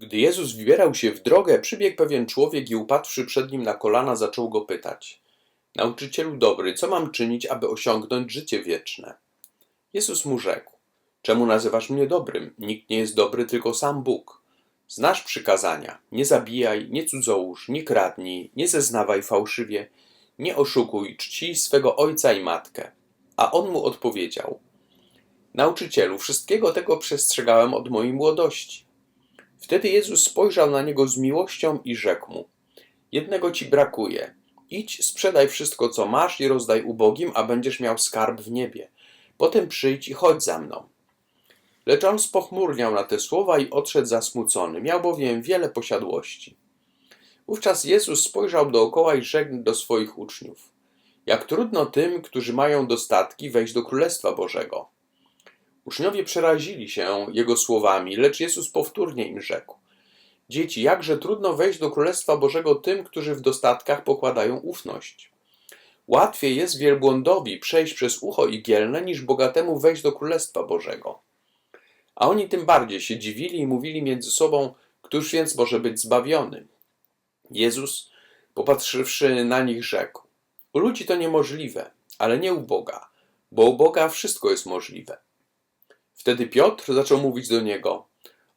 Gdy Jezus wybierał się w drogę, przybiegł pewien człowiek i upadłszy przed nim na kolana, zaczął go pytać: Nauczycielu dobry, co mam czynić, aby osiągnąć życie wieczne? Jezus mu rzekł: Czemu nazywasz mnie dobrym? Nikt nie jest dobry, tylko sam Bóg. Znasz przykazania: nie zabijaj, nie cudzołóż, nie kradnij, nie zeznawaj fałszywie, nie oszukuj, czci swego ojca i matkę. A on mu odpowiedział: Nauczycielu, wszystkiego tego przestrzegałem od mojej młodości. Wtedy Jezus spojrzał na niego z miłością i rzekł mu: Jednego ci brakuje. Idź, sprzedaj wszystko, co masz i rozdaj ubogim, a będziesz miał skarb w niebie. Potem przyjdź i chodź za mną. Lecz on spochmurniał na te słowa i odszedł zasmucony. Miał bowiem wiele posiadłości. Wówczas Jezus spojrzał dookoła i rzekł do swoich uczniów: Jak trudno tym, którzy mają dostatki, wejść do Królestwa Bożego. Uczniowie przerazili się jego słowami, lecz Jezus powtórnie im rzekł: Dzieci, jakże trudno wejść do Królestwa Bożego tym, którzy w dostatkach pokładają ufność. Łatwiej jest wielbłądowi przejść przez ucho igielne, niż bogatemu wejść do Królestwa Bożego. A oni tym bardziej się dziwili i mówili między sobą, któż więc może być zbawiony. Jezus, popatrzywszy na nich, rzekł: U ludzi to niemożliwe, ale nie u Boga, bo u Boga wszystko jest możliwe. Wtedy Piotr zaczął mówić do niego: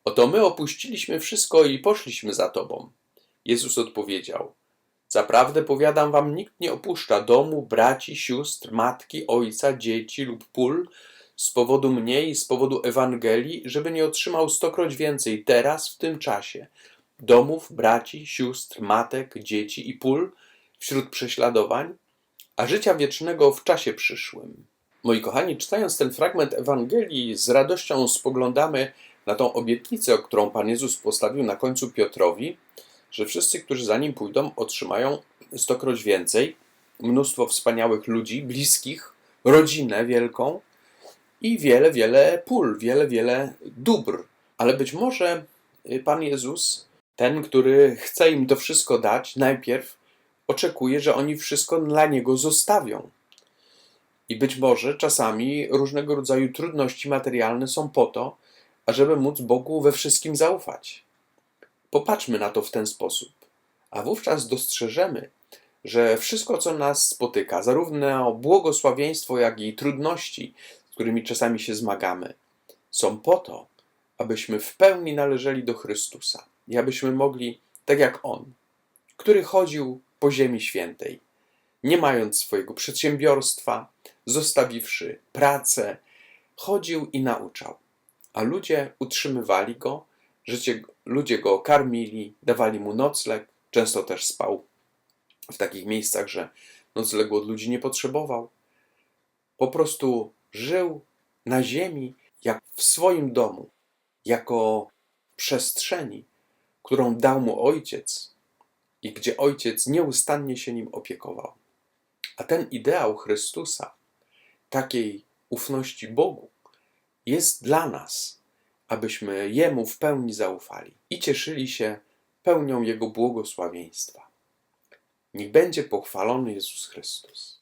Oto my opuściliśmy wszystko i poszliśmy za tobą. Jezus odpowiedział: Zaprawdę powiadam wam, nikt nie opuszcza domu, braci, sióstr, matki, ojca, dzieci lub pól z powodu mnie i z powodu Ewangelii, żeby nie otrzymał stokroć więcej teraz, w tym czasie. Domów, braci, sióstr, matek, dzieci i pól wśród prześladowań, a życia wiecznego w czasie przyszłym. Moi kochani, czytając ten fragment Ewangelii, z radością spoglądamy na tą obietnicę, którą Pan Jezus postawił na końcu Piotrowi, że wszyscy, którzy za nim pójdą, otrzymają stokroć więcej, mnóstwo wspaniałych ludzi, bliskich, rodzinę wielką i wiele, wiele pól, wiele, wiele dóbr. Ale być może Pan Jezus, ten, który chce im to wszystko dać, najpierw oczekuje, że oni wszystko dla Niego zostawią. I być może czasami różnego rodzaju trudności materialne są po to, ażeby móc Bogu we wszystkim zaufać. Popatrzmy na to w ten sposób, a wówczas dostrzeżemy, że wszystko, co nas spotyka, zarówno błogosławieństwo, jak i trudności, z którymi czasami się zmagamy, są po to, abyśmy w pełni należeli do Chrystusa i abyśmy mogli, tak jak On, który chodził po Ziemi Świętej, nie mając swojego przedsiębiorstwa, zostawiwszy pracę, chodził i nauczał. A ludzie utrzymywali go, życie, ludzie go karmili, dawali mu nocleg, często też spał w takich miejscach, że noclegu od ludzi nie potrzebował. Po prostu żył na ziemi, jak w swoim domu, jako przestrzeni, którą dał mu ojciec i gdzie ojciec nieustannie się nim opiekował. A ten ideał Chrystusa, takiej ufności Bogu, jest dla nas, abyśmy Jemu w pełni zaufali i cieszyli się pełnią Jego błogosławieństwa. Niech będzie pochwalony Jezus Chrystus.